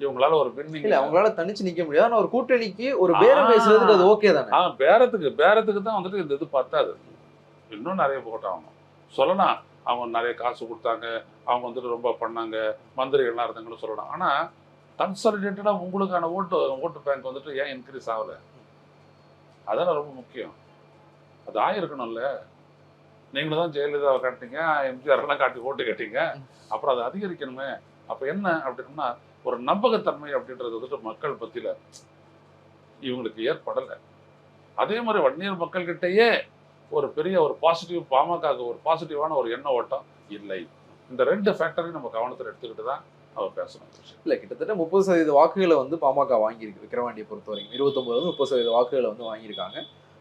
இவங்களால ஒரு இல்ல வின்னிங் அவங்களால தனிச்சு நிக்க முடியாது. ஆனா ஒரு கூட்டணிக்கு ஒரு பேரம். பேசுறதுக்கு அது ஓகே தானே? ஆ பேரத்துக்கு பேரத்துக்கு தான் வந்துட்டு இந்த இது பத்தாது. இன்னும் நிறைய போட்டாகணும் சொல்லலாம் அவங்க நிறைய காசு கொடுத்தாங்க அவங்க வந்துட்டு ரொம்ப பண்ணாங்க மந்திரிகள்லாம் இருந்தாங்கன்னு சொல்லலாம். ஆனால் கன்சாலிடேட்டடாக உங்களுக்கான ஓட்டு ஓட்டு பேங்க் வந்துட்டு ஏன் இன்க்ரீஸ் ஆகலை? அதான ரொம்ப முக்கியம். அது ஆயிருக்கணும்ல. நீங்களும் தான் ஜெயலலிதாவை காட்டினீங்க எம்ஜிஆர்லாம் காட்டி ஓட்டு கேட்டீங்க. அப்புறம் அது அதிகரிக்கணுமே. அப்போ என்ன அப்படின்னா ஒரு நம்பகத்தன்மை அப்படின்றது வந்துட்டு மக்கள் பத்தியில இவங்களுக்கு ஏற்படலை. அதே மாதிரி வன்னியர் மக்கள்கிட்டயே ஒரு பெரிய ஒரு பாசிட்டிவ் பாமக ஒரு பாசிட்டிவான ஒரு எண்ண ஓட்டம் இல்லை. இந்த ரெண்டு ஃபேக்டரையும் நம்ம கவனத்தில் எடுத்துக்கிட்டு தான் அவர் பேசணும். இல்லை கிட்டத்தட்ட முப்பது சதவீத வாக்குகளை வந்து பாமக வாங்கியிருக்கு விக்கிரவாண்டியை பொறுத்த வரைக்கும் இருபத்தொன்பது வந்து முப்பது சதவீத வாக்குகளை வந்து வாங்கியிருக்காங்க.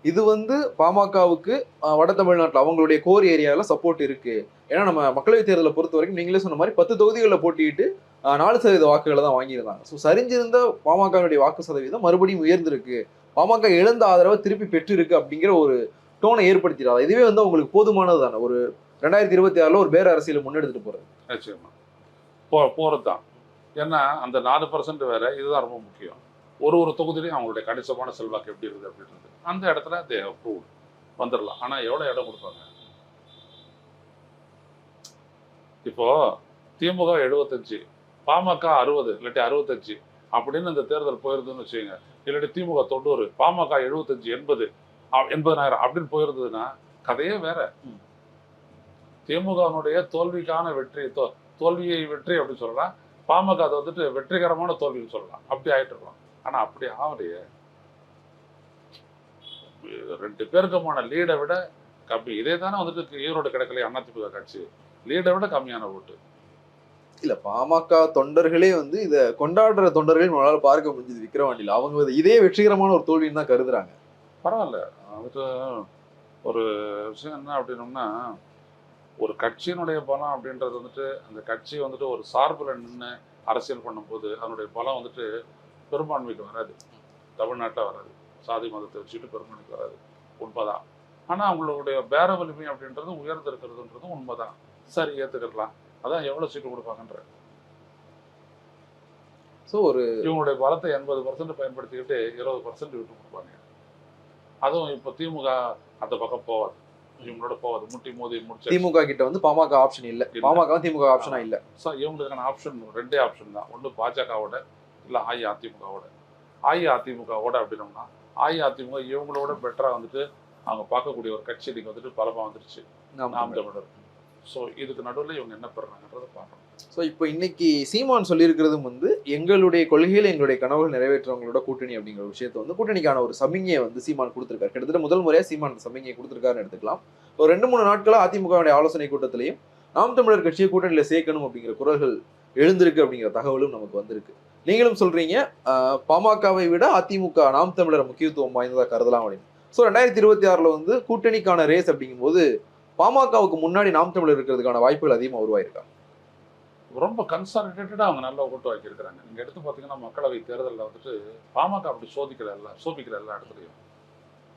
இது வந்து பாமகவுக்கு வட தமிழ்நாட்டில் அவங்களுடைய கோர் ஏரியாவில் சப்போர்ட் இருக்குது ஏன்னா நம்ம மக்களவைத் தேர்தலை பொறுத்த வரைக்கும் நீங்களே சொன்ன மாதிரி பத்து தொகுதிகளில் போட்டியிட்டு நாலு சதவீத வாக்குகளை தான் வாங்கியிருந்தாங்க. ஸோ சரிஞ்சிருந்த பாமகவுடைய வாக்கு சதவீதம் மறுபடியும் உயர்ந்திருக்கு. பாமக இழந்த ஆதரவை திருப்பி பெற்றிருக்கு அப்படிங்கிற ஒரு டோனை ஏற்படுத்திடாது இதுவே வந்து உங்களுக்கு போதுமானது தானே. ஒரு ரெண்டாயிரத்தி இருபத்தி ஆறில் ஒரு பேர அரசியல் முன்னெடுத்துட்டு போகிறது நிச்சயமா. போ போகிறது தான் ஏன்னா அந்த நாலு பர்சன்ட் வேற இதுதான் ரொம்ப முக்கியம். ஒரு ஒரு தொகுதியிலையும் அவங்களுடைய கணிசமான செல்வாக்கு எப்படி இருக்குது அப்படின்றது. அந்த இடத்துல தே அப்ரூவ் வந்துடலாம். ஆனால் எவ்வளோ இடம் கொடுப்பாங்க? இப்போ திமுக எழுபத்தஞ்சு. பாமக அறுபது இல்லாட்டி அறுபத்தஞ்சு அப்படின்னு இந்த தேர்தல் போயிருதுன்னு வச்சுக்கோங்க. இல்லாட்டி திமுக தொண்ணூறு பாமக எழுபத்தஞ்சு எண்பது எண்பதனாயிரம் அப்படின்னு போயிருந்ததுன்னா கதையே வேற. ம். திமுகவினுடைய தோல்விக்கான வெற்றி தோ- தோல்வியை வெற்றி அப்படின்னு சொல்லலாம். பாமக அதை வந்துட்டு வெற்றிகரமான தோல்வின்னு சொல்லலாம். அப்படி ஆயிட்டு இருக்கோம். ஆனா அப்படி ஆகலையே. ரெண்டு பேருக்குமான லீடை விட கம்மி. இதே தானே வந்துட்டு ஈரோடு கிடைக்கலையே அதிமுக கட்சி. லீடை விட கம்மியான ஓட்டு இல்ல பாமக தொண்டர்களே வந்து இத கொண்டாடுற தொண்டர்கள் நம்மளால பார்க்க முடிஞ்சது விக்ரவாண்டியில் அவங்க இதே வெற்றிகரமான ஒரு தோல்வின்னு தான் கருதுறாங்க. பரவாயில்ல. வந்துட்டு ஒரு விஷயம் என்ன அப்படின்னோம்னா ஒரு கட்சியினுடைய பலம் அப்படின்றது வந்துட்டு அந்த கட்சி வந்துட்டு ஒரு சார்பில் நின்று அரசியல் பண்ணும்போது அதனுடைய பலம் வந்துட்டு பெரும்பான்மைக்கு வராது. தமிழ்நாட்டில் வராது. சாதி மதத்தை வச்சுட்டு பெரும்பான்மைக்கு வராது. உண்மைதான். ஆனால் அவங்களுடைய பேர வலிமை அப்படின்றது உயர்ந்திருக்கிறதுன்றது உண்மைதான். சரி ஏற்றுக்கலாம் அதான் எவ்வளவு சீட்டு கொடுப்பாங்கன்ற. ஸோ ஒரு இவங்களுடைய பலத்தை எண்பது பர்சன்ட் பயன்படுத்திக்கிட்டு இருபது பர்சன்ட் விட்டு கொடுப்பாங்க. அதுவும் இப்போ திமுக அந்த பக்கம் போகாது இவங்களோட போகாது முட்டி மோதி முடிச்சு திமுக கிட்ட வந்து பாமக ஆப்ஷன் இல்ல. பாமக திமுக ஆப்ஷனா இல்ல. ஸோ இவங்களுக்கான ஆப்ஷன் ரெண்டே ஆப்ஷன் தான். ஒன்று பாஜகவோட இல்லை அஇஅதிமுகவோட. அஇஅதிமுகவோட அப்படின்னோம்னா அஇஅதிமுக இவங்களோட பெட்டராக வந்துட்டு அவங்க பார்க்கக்கூடிய ஒரு கட்சி இன்னைக்கு வந்துட்டு பலமாக வந்துருச்சு. நாம் தமிழர். ஸோ இதுக்கு நடுவில் இவங்க என்ன பண்ணுறாங்கன்றத பார்க்கணும் ஸோ இப்போ இன்னைக்கு சீமான் சொல்லியிருக்கிறதும் வந்து எங்களுடைய கொள்கையில் எங்களுடைய கனவுகள் நிறைவேற்றவங்களோட கூட்டணி அப்படிங்கிற விஷயத்தை வந்து கூட்டணிக்கான ஒரு சமிகையை வந்து சீமான் கொடுத்துருக்காரு. கிட்டத்தட்ட முதல் முறையாக சீமான் அந்த சமிகையை எடுத்துக்கலாம். ஒரு ரெண்டு மூணு நாட்களாக அதிமுகவுடைய ஆலோசனை கூட்டத்திலையும் நாம் தமிழர் கட்சியை கூட்டணியில் சேர்க்கணும் அப்படிங்கிற குரல்கள் எழுந்திருக்கு அப்படிங்கிற தகவலும் நமக்கு வந்திருக்கு. நீங்களும் சொல்றீங்க பாமகவை விட அதிமுக நாம் தமிழர் முக்கியத்துவம் வாய்ந்ததாக கருதலாம் அப்படின்னு. ஸோ ரெண்டாயிரத்தி இருபத்தி ஆறில் வந்து கூட்டணிக்கான ரேஸ் அப்படிங்கும்போது பாமகவுக்கு முன்னாடி நாம் தமிழர் இருக்கிறதுக்கான வாய்ப்புகள் அதிகமாக உருவாயிருக்கா? ரொம்ப கன்சாலிடேட்டடாக அவங்க நல்லா ஓட்டு வாக்கியிருக்கிறாங்க நீங்கள் எடுத்து பார்த்தீங்கன்னா மக்களவை தேர்தலில் வந்துட்டு பாமக அப்படி சோதிக்கல எல்லா சோபிக்கல எல்லா இடத்துலையும்.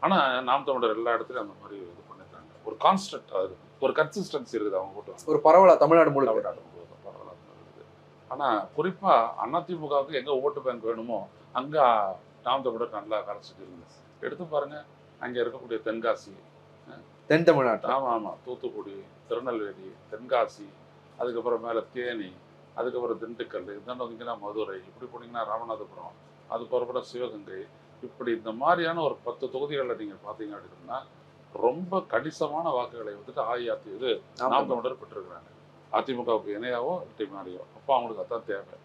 ஆனால் நாம் தமிழர் எல்லா இடத்துலையும் அந்த மாதிரி இது பண்ணிருக்காங்க ஒரு கான்ஸ்டன்ட் அது ஒரு கன்சிஸ்டன்சி இருக்குது அவங்க ஓட்டு வாங்க. ஒரு பரவலா தமிழ்நாடு முழுக்க. தமிழ்நாடு முழுவதும் பரவலாக இருக்குது. ஆனால் குறிப்பாக அதிமுகவுக்கு எங்கே ஓட்டு பேங்க் வேணுமோ அங்கே நாம் தமிழர் நல்லா கரைச்சிட்டு இருக்குது எடுத்து பாருங்க. அங்கே இருக்கக்கூடிய தென்காசி தென் தமிழ்நாட்டில் ஆமாம் ஆமாம் தூத்துக்குடி திருநெல்வேலி தென்காசி அதுக்கப்புறம் மேலே தேனி அதுக்கப்புறம் திண்டுக்கல் இதாண்ட வந்தீங்கன்னா மதுரை இப்படி போனீங்கன்னா ராமநாதபுரம் அது புறப்பட சிவகங்கை. இப்படி இந்த மாதிரியான ஒரு பத்து தொகுதிகளில் நீங்கள் பார்த்தீங்க அப்படின்னா ரொம்ப கணிசமான வாக்குகளை வந்துட்டு அஇஅதி இது நாம் தமிழர் பெற்றிருக்கிறாங்க. அதிமுகவுக்கு இணையாவோ டிமாரியோ அப்போ அவங்களுக்கு அதான் தேவை.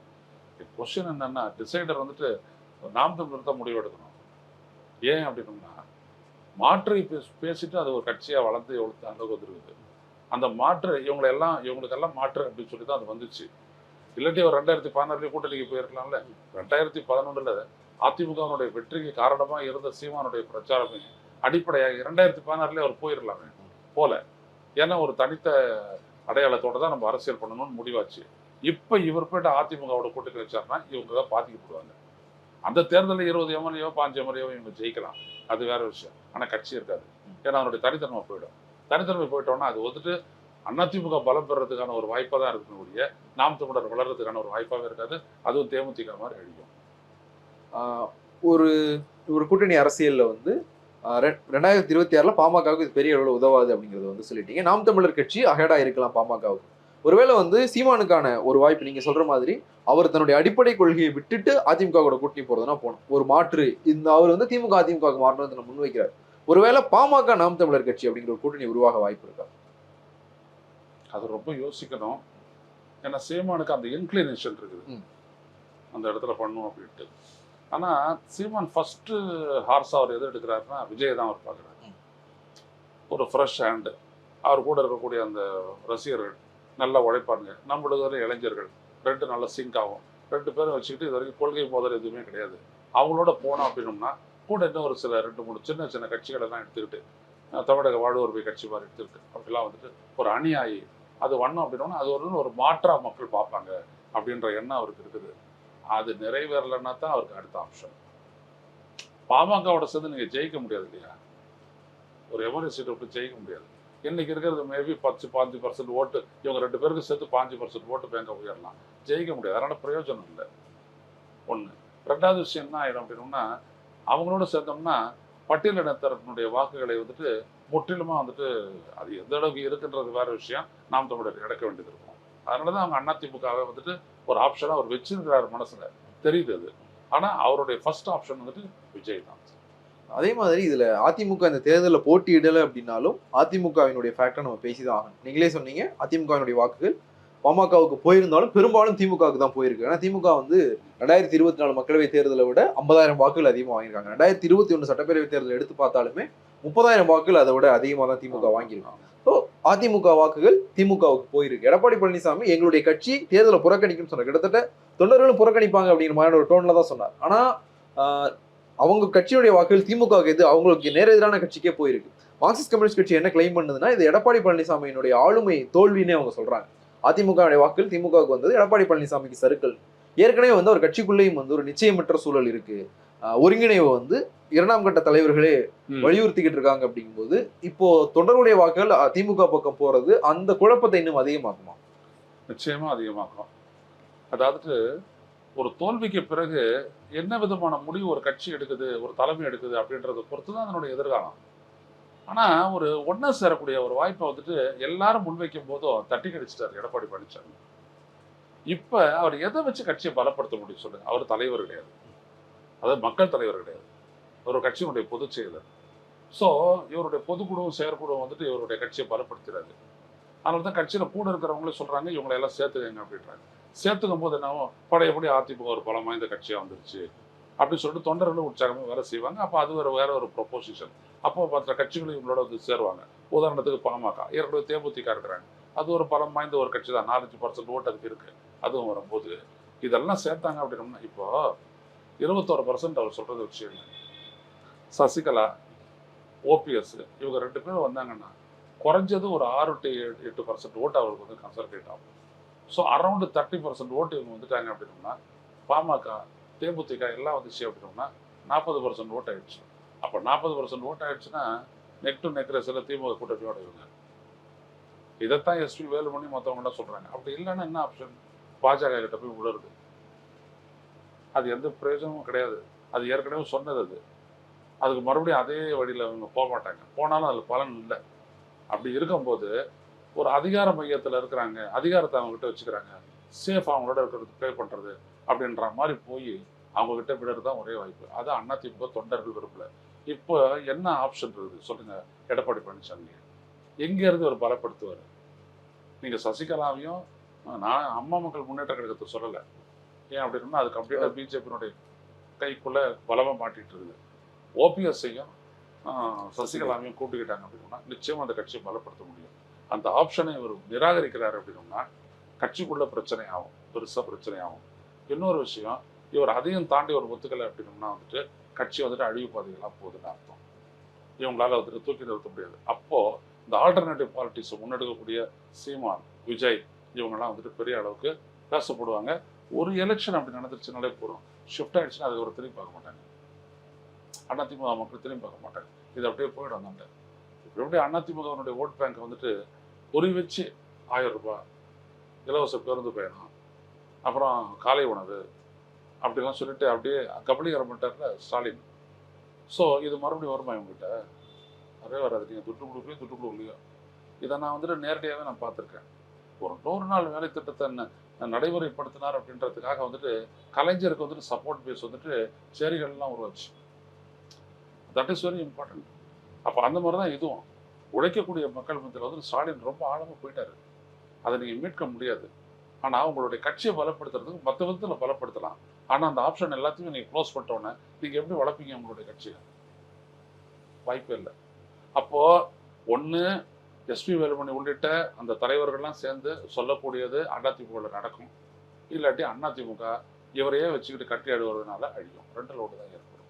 கொஸ்டின் என்னன்னா டிசைடர் வந்துட்டு நாம் தமிழர் தான் முடிவெடுக்கணும். ஏன் அப்படின்னோம்னா மாற்றை பேசிட்டு அது ஒரு கட்சியாக வளர்ந்து எவ்வளோ அந்த வந்துருக்குது. அந்த மாற்று இவங்களெல்லாம் இவங்களுக்கெல்லாம் மாற்று அப்படின்னு சொல்லி தான் அது வந்துச்சு. இல்லாட்டி ஒரு ரெண்டாயிரத்தி பதினாறுலேயே கூட்டணிக்கு போயிருக்கலாம்ல. ரெண்டாயிரத்தி பதினொன்றில் அதிமுகவினுடைய வெற்றிக்கு காரணமாக இருந்த சீமானுடைய பிரச்சாரமே அடிப்படையாக இரண்டாயிரத்தி பதினாறுலேயே அவர் போயிடலாமே போல. ஏன்னா ஒரு தனித்த அடையாளத்தோடு தான் நம்ம அரசியல் பண்ணணும்னு முடிவாச்சு. இப்போ இவர் போய்ட்டு அதிமுகவோட கூட்டணி வச்சாருன்னா இவங்க தான் பாதிக்கப்படுவாங்க. அந்த தேர்தலில் இருபது எம்எல்ஏவோ பாஞ்சு எம்எல்ஏவோ இவங்க ஜெயிக்கலாம். அது வேற விஷயம். ஆனால் கட்சி இருக்காது. ஏன்னா அவனுடைய தனித்தன்மை போயிடும். தனித்தன்மை போயிட்டோம்னா அது வந்துட்டு அதிமுக பலம் பெறதுக்கான ஒரு வாய்ப்பாக தான் இருக்கணும் நாம் தமிழர் வளர்றதுக்கான ஒரு வாய்ப்பாகவே இருக்காது. அதுவும் தேமுதிக மாதிரி அழியும். ஒரு ஒரு கூட்டணி அரசியலில் வந்து ரெண்டாயிரத்தி இருபத்தி ஆறுல பாமகவுக்கு இது பெரிய அளவில் உதவாது அப்படிங்கிறது வந்து சொல்லிட்டீங்க. நாம் தமிழர் கட்சி அகேடாக இருக்கலாம் பாமகவுக்கு. ஒருவேளை வந்து சீமானுக்கான ஒரு வாய்ப்பு நீங்க சொல்ற மாதிரி அவர் தன்னுடைய அடிப்படை கொள்கையை விட்டுட்டு அதிமுக கூட கூட்டணி போறதுனா போகணும். ஒரு மாற்று. இந்த அவர் வந்து திமுக அதிமுக மாறணும்னு முன்வைக்கிறார். ஒருவேளை பாமக நாம் தமிழர் கட்சி அப்படிங்கிற ஒரு கூட்டணி உருவாக வாய்ப்பு இருக்கா? அது ரொம்ப யோசிக்கணும். ஏன்னா சீமானுக்கு அந்த இன்க்ளினேஷன் இருக்குது. அந்த இடத்துல பண்ணும் அப்படின்ட்டு. ஆனால் சீமான் ஃபர்ஸ்ட் ஹார்ஸ் அவர் எது எடுக்கிறாருன்னா விஜய் தான் அவர் பார்க்குறாரு. ஒரு ஃப்ரெஷ் ஹேண்டு அவர் கூட இருக்கக்கூடிய அந்த ரசிகர்கள் நல்லா உழைப்பாருங்க நம்மளுக்கு வரை இளைஞர்கள். ரெண்டு நல்லா சிங்க் ஆகும். ரெண்டு பேரும் வச்சுக்கிட்டு இது வரைக்கும் கொள்கை மோதல் எதுவுமே கிடையாது. அவங்களோட போனோம் அப்படின்னோம்னா கூட இன்னும் ஒரு சில ரெண்டு மூணு சின்ன சின்ன கட்சிகளெல்லாம் எடுத்துக்கிட்டு அஹ், தமிழக வாழ்வுரிமை கட்சி மாதிரி எடுத்துக்கிட்டு அப்படிலாம் வந்துட்டு ஒரு அணியாயி அது வண்ணம் அப்படின்னா அது ஒரு ஒரு மாற்றா மக்கள் பார்ப்பாங்க அப்படின்ற எண்ணம் அவருக்கு இருக்குது. அது நிறைவேறலைன்னா தான் அவருக்கு அடுத்த ஆப்ஷன். பாமகவோட சேர்ந்து நீங்கள் ஜெயிக்க முடியாது இல்லையா? ஒரு எமர்ஜென்சி சீட்டை விட்டு ஜெயிக்க முடியாது. இன்னைக்கு இருக்கிறது மேபி பத்து பாஞ்சு பர்சன்ட் ஓட்டு. இவங்க ரெண்டு பேருக்கும் சேர்த்து பாஞ்சு பர்சன்ட் ஓட்டு பேங்க உயரலாம். ஜெயிக்க முடியாது. அதனால பிரயோஜனம் இல்லை. ஒண்ணு. ரெண்டாவது விஷயம் என்ன ஆயிடும் அப்படின்னா அவங்களோட சேர்ந்தோம்னா பட்டியலினத்தரனுடைய வாக்குகளை வந்துட்டு முற்றிலுமா வந்துட்டு அது எந்த அளவுக்கு இருக்குன்றது வேற விஷயம். நாம் தமிழர் இழக்க வேண்டியது இருக்கும். அதனால தான் அவங்க அதிமுகவை வந்துட்டு ஒரு ஆப்ஷனாக அவர் வச்சிருக்கிறார் மனசுல. தெரியுது அது. ஆனா அவருடைய ஃபர்ஸ்ட் ஆப்ஷன் வந்துட்டு விஜய் தான் அதே மாதிரி இதுல அதிமுக இந்த தேர்தலில் போட்டியிடலை அப்படின்னாலும் அதிமுகவினுடைய ஃபேக்டர் நம்ம பேசிதான் ஆகணும். நீங்களே சொன்னீங்க அதிமுகவினுடைய வாக்குகள் பாமகவுக்கு போயிருந்தாலும் பெரும்பாலும் திமுகவுக்கு தான் போயிருக்கு. ஏன்னா திமுக வந்து ரெண்டாயிரத்தி இருபத்தி நாலு மக்களவை தேர்தலை விட ஐம்பதாயிரம் வாக்குகள் அதிகமாக வாங்கியிருக்காங்க. ரெண்டாயிரத்தி இருபத்தி ஒன்று சட்டப்பேரவை தேர்தல் எடுத்து பார்த்தாலுமே முப்பதாயிரம் வாக்குகள் அதை விட அதிகமாக தான் திமுக வாங்கியிருக்காங்க. ஸோ அதிமுக வாக்குகள் திமுகவுக்கு போயிருக்கு. எடப்பாடி பழனிசாமி எங்களுடைய கட்சி தேர்தலை புறக்கணிக்கும்னு சொன்னார். கிட்டத்தட்ட தொண்டர்களும் புறக்கணிப்பாங்க அப்படிங்கிற மாதிரியான ஒரு டோன்ல தான் சொன்னார். ஆனா ஆஹ், அவங்க கட்சியுடைய வாக்குகள் திமுகவுக்கு எது அவங்களுக்கு நேர் எதிரான கட்சிக்கே போயிருக்கு. மார்க்சிஸ்ட் கம்யூனிஸ்ட் கட்சி என்ன கிளைம் பண்ணுதுன்னா இது எடப்பாடி பழனிசாமியினுடைய ஆளுமை தோல்வின்னே அவங்க சொல்றாங்க. அதிமுகவுடைய வாக்குகள் திமுகவுக்கு வந்தது எடப்பாடி பழனிசாமிக்கு சறுக்கல் ஏற்கனவே வந்து ஒரு கட்சிக்குள்ளேயும் வந்து ஒரு நிச்சயமற்ற சூழல் இருக்கு. ஒருங்கிணைவை வந்து இரண்டாம் கட்ட தலைவர்களே வலியுறுத்திக்கிட்டு இருக்காங்க அப்படிங்கும்போது இப்போ தொண்டருடைய வாக்குகள் திமுக பக்கம் போறது அந்த குழப்பத்தை இன்னும் அதிகமாக்குமா நிச்சயமா அதிகமாகும். அதாவது ஒரு தோல்விக்கு பிறகு என்ன விதமான முடிவு ஒரு கட்சி எடுக்குது ஒரு தலைமை எடுக்குது அப்படின்றத பொறுத்து தான் அதனுடைய எதிர்காலம். ஆனால் ஒரு ஒன்றா சேரக்கூடிய ஒரு வாய்ப்பை வந்துட்டு எல்லாரும் முன்வைக்கும் போதும் தட்டி கடிச்சிட்டார் எடப்பாடி பழனிசாமி. இப்போ அவர் எதை வச்சு கட்சியை பலப்படுத்த முடியும் சொல்லுங்க? அவர் தலைவர் கிடையாது. அதாவது மக்கள் தலைவர் கிடையாது. ஒரு கட்சியினுடைய பொதுச் செயலர். ஸோ இவருடைய பொதுக்குழுவும் செயற்குழுவும் வந்துட்டு இவருடைய கட்சியை பலப்படுத்துறாரு. அதனால தான் கட்சியில் கூட இருக்கிறவங்களே சொல்கிறாங்க இவங்களை எல்லாம் சேர்த்துக்கங்க அப்படின்றாங்க. சேர்த்துக்கும் போது என்னவோ படையப்படி அதிமுக ஒரு பலம் வாய்ந்த கட்சியாக வந்துருச்சு அப்படின்னு சொல்லிட்டு தொண்டர்களும் உற்சாகமாக வேலை செய்வாங்க. அப்போ அது ஒரு வேற ஒரு ப்ரொபோசிஷன் அப்போ மற்ற கட்சிகளும் இவங்களோட வந்து சேருவாங்க. உதாரணத்துக்கு பாமக. ஏற்கனவே தேமுதிக இருக்கிறாங்க. அது ஒரு பலம் வாய்ந்த ஒரு கட்சி தான். நாலஞ்சு பர்சன்ட் ஓட்டு அதுக்கு இருக்கு. அதுவும் வரும்போது இதெல்லாம் சேர்த்தாங்க அப்படின்னோம்னா இப்போ இருபத்தோரு பர்சன்ட் அவர் சொல்றது விஷயம் சசிகலா ஓபிஎஸ் இவங்க ரெண்டு பேரும் வந்தாங்கன்னா குறைஞ்சது ஒரு ஆறு டு எட்டு பர்சன்ட் ஓட்டு அவருக்கு வந்து கன்சல்டேட் ஆகும். ஸோ அரௌண்டு தேர்ட்டி பர்சன்ட் ஓட்டு இவங்க வந்துட்டாங்க அப்படின்னோம்னா பாமக தேமுதிக எல்லாம் வந்துச்சு அப்படின்னோம்னா நாற்பது பர்சன்ட் ஓட் ஆயிடுச்சு. அப்போ நாற்பது பர்சன்ட் ஓட் ஆயிடுச்சுன்னா நெக் டு நெக் ரேஸில் திமுக கூட்டணியோட இவங்க இதைத்தான் எஸ்பி வேலுமணி மற்றவங்களாம் சொல்கிறாங்க அப்படி இல்லைன்னா என்ன ஆப்ஷன் பாஜக கிட்ட போய் விழுறது அது எந்த பிரயோஜனமும் கிடையாது. அது ஏற்கனவே சொன்னது அது. அதுக்கு மறுபடியும் அதே வழியில் அவங்க போக மாட்டாங்க. போனாலும் அதில் பலன் இல்லை. அப்படி இருக்கும்போது ஒரு அதிகார மையத்தில் இருக்கிறாங்க அதிகாரத்தை அவங்ககிட்ட வச்சுக்கிறாங்க. சேஃப் அவங்களோட இருக்கிறது ப்ளே பண்ணுறது அப்படின்ற மாதிரி போய் அவங்ககிட்ட விடுறது தான் ஒரே வாய்ப்பு. அது அதிமுக தொண்டர்கள் விரும்பல இப்போ என்ன ஆப்ஷன் இருக்குது? சொல்லுங்கள் எடப்பாடி பழனிசாமி எங்கேருந்து அவர் ஒரு பலப்படுத்துவார்? நீங்கள் சசிகலாவையும் நான் அம்மா மக்கள் முன்னேற்ற கழகத்தை சொல்லலை. ஏன் அப்படின்னா அது கம்ப்ளீட்டாக பிஜேபியினுடைய கைக்குள்ளே பலமாக மாட்டிகிட்டு இருக்குது. ஓபிஎஸ்ஸையும் சசிகலாவையும் கூப்பிட்டுக்கிட்டாங்க அப்படின்னா நிச்சயம் அந்த கட்சியை பலப்படுத்த முடியும். அந்த ஆப்ஷனை இவர் நிராகரிக்கிறார் அப்படின்னோம்னா கட்சிக்குள்ள பிரச்சனை ஆகும் பெருசா பிரச்சனை ஆகும். இன்னொரு விஷயம் இவர் அதையும் தாண்டி ஒரு ஒத்துக்கலை அப்படின்னோம்னா வந்துட்டு கட்சி வந்துட்டு அழிவு பாதைகளாக போகுதுன்னு அர்த்தம். இவங்களால வந்துட்டு தூக்கி நிறுத்த முடியாது. அப்போ இந்த ஆல்டர்னேட்டிவ் பாலிட்டிக்ஸ் முன்னெடுக்கக்கூடிய சீமான் விஜய் இவங்கெல்லாம் வந்துட்டு பெரிய அளவுக்கு பேசப்படுவாங்க. ஒரு எலெக்ஷன் அப்படி நடந்துருச்சுனாலே போகிறோம் ஷிஃப்ட் ஆயிடுச்சுன்னா அது ஒரு திரும்பி பார்க்க மாட்டாங்க. அதிமுக மக்கள் திரும்பி பார்க்க மாட்டாங்க. இது அப்படியே போயிடும் அந்தாண்ட இப்போ அப்படியே அதிமுகவனுடைய ஓட் பேங்க் வந்துட்டு பொறி வச்சு ஆயிரம் ரூபாய் இலவச பேருந்து பயணம் அப்புறம் காலை உணவு அப்படிலாம் சொல்லிட்டு அப்படியே கபலீகரம் பண்ணிட்டார்ல ஸ்டாலின். ஸோ இது மறுபடியும் வருமா இவங்ககிட்ட? நிறைய வராது. நீங்கள் துட்டு கொடுக்கலையோ துட்டு கொடுக்கலையோ. இதை நான் வந்துட்டு நேரடியாகவே நான் பார்த்துருக்கேன். ஒரு நூறு நாள் வேலை திட்டத்தை என்ன நடைமுறைப்படுத்தினார் அப்படின்றதுக்காக வந்துட்டு கலைஞருக்கு வந்துட்டு சப்போர்ட் பேஸ் வந்துட்டு சேரிகள்லாம் உருவாச்சு. தட் இஸ் வெரி இம்பார்ட்டன்ட் அப்போ அந்த மாதிரி தான் இதுவும். உழைக்கக்கூடிய மக்கள் மத்தியில் வந்து ஸ்டாலின் ரொம்ப ஆழமாக போயிட்டாரு. அதை நீங்கள் மீட்க முடியாது. ஆனால் அவங்களுடைய கட்சியை பலப்படுத்துறதுக்கு மற்ற விதத்தில் பலப்படுத்தலாம். ஆனால் அந்த ஆப்ஷன் எல்லாத்தையும் நீங்கள் க்ளோஸ் பண்ணிட்டோன்னே நீங்கள் எப்படி வளர்ப்பீங்க உங்களுடைய கட்சியை? வாய்ப்பே இல்லை. அப்போது ஒன்று எஸ்பி வேலுமணி உள்ளிட்ட அந்த தலைவர்கள்லாம் சேர்ந்து சொல்லக்கூடியது அதிமுகவில் நடக்கும். இல்லாட்டி அதிமுக இவரையே வச்சுக்கிட்டு கட்டி ஆடுவதனால அழியும். ரெண்டு லோடு தான் ஏற்படும்.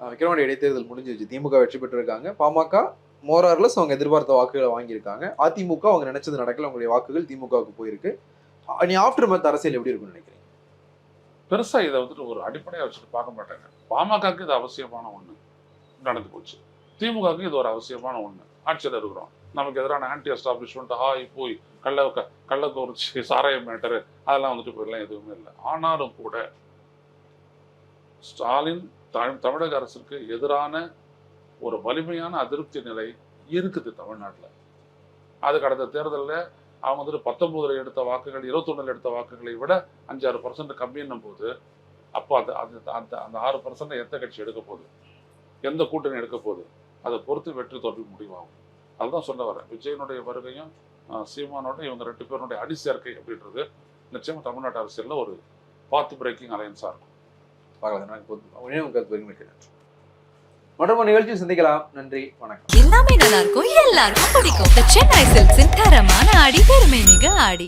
அஹ் இடைத்தேர்தல் முடிஞ்சிருச்சு. திமுக வெற்றி பெற்றிருக்காங்க. பாமக மோரார்லஸ் அவங்க எதிர்பார்த்த வாக்குகளை வாங்கியிருக்காங்க. அதிமுக அவங்க நினைச்சது நடக்கல அவங்களுடைய வாக்குகள் திமுகவுக்கு போயிருக்கு. நீ ஆஃப்டர் மத் அரசியல் எப்படி இருக்கும்னு நினைக்கிறீங்க? பெருசா இதை வந்துட்டு ஒரு அடிப்படையாக வச்சுட்டு பார்க்க மாட்டாங்க. பாமகக்கு இது அவசியமான ஒண்ணு. நடந்து போச்சு. திமுகவுக்கு இது ஒரு அவசியமான ஒண்ணு. ஆட்சியில் இருக்கிறோம் நமக்கு எதிரான ஆன்டி எஸ்டாப்ளிஷ்மெண்ட் ஹாய் போய் கள்ள க- கள்ளக்குறிச்சி சாராய மேட்டரு அதெல்லாம் வந்துட்டு போயிடலாம் எதுவுமே இல்லை. ஆனாலும் கூட ஸ்டாலின் தமிழக அரசுக்கு எதிரான ஒரு வலிமையான அதிருப்தி நிலை இருக்குது தமிழ்நாட்டில். அது கடந்த தேர்தலில் அவங்க வந்துட்டு பத்தொன்பதுல எடுத்த வாக்குகள் இருபத்தொன்னில் எடுத்த வாக்குகளை விட அஞ்சாறு பர்சன்ட் கம்மின்னும் போது அப்போ அது அது அந்த அந்த ஆறு பர்சன்ட் எந்த கட்சி எடுக்க போகுது? எந்த கூட்டணி எடுக்க போகுது? அதை பொறுத்து வெற்றி தோல்வி முடிவாகும். அதுதான் சொல்ல வரேன். விஜயனுடைய வருகையும் சீமானோட இவங்க ரெண்டு பேருடைய அடி சேர்க்கை அப்படின்றது நிச்சயமாக தமிழ்நாட்டு அரசியலில் ஒரு பாத்து பிரேக்கிங் அலையன்ஸாக இருக்கும். பார்க்கலாம் நான் உங்களுக்கு நன்றி மற்றும் நிகழ்ச்சி சந்திக்கலாம். நன்றி வணக்கம். எல்லாமே நல்லா இருக்கும். எல்லாருக்கும் பிடிக்கும். சென்னை சில்க்ஸின் தரமான ஆடி பெருமை மிக ஆடி.